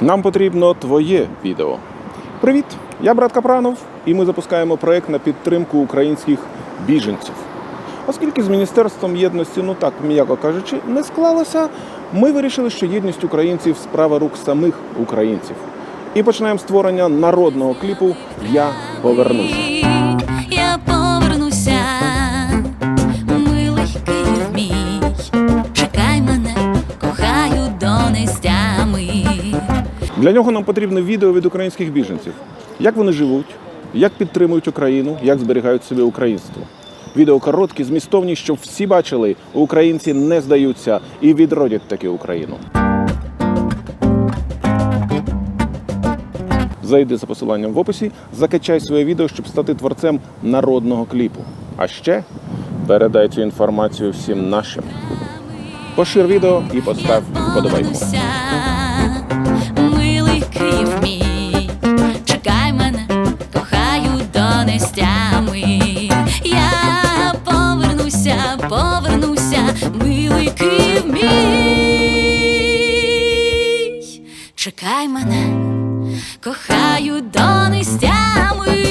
Нам потрібно твоє відео. Привіт! Я брат Капранов, і ми запускаємо проект на підтримку українських біженців. Оскільки з Міністерством єдності, ну так м'яко кажучи, не склалося, ми вирішили, що єдність українців справа рук самих українців. І починаємо створення народного кліпу Я повернуся. Я повернуся, милий Київ мій, чекай мене, кохаю до нестями. Для нього нам потрібне відео від українських біженців. Як вони живуть, як підтримують Україну, як зберігають собі українство. Відео короткі, змістовні, щоб всі бачили, українці не здаються і відродять таки Україну. Зайди за посиланням в описі, закачай своє відео, щоб стати творцем народного кліпу. А ще передай цю інформацію всім нашим. Пошир відео і постав вподобайку. До нестями. Я повернуся, повернуся, милий Київ мій, чекай мене, кохаю до нестями.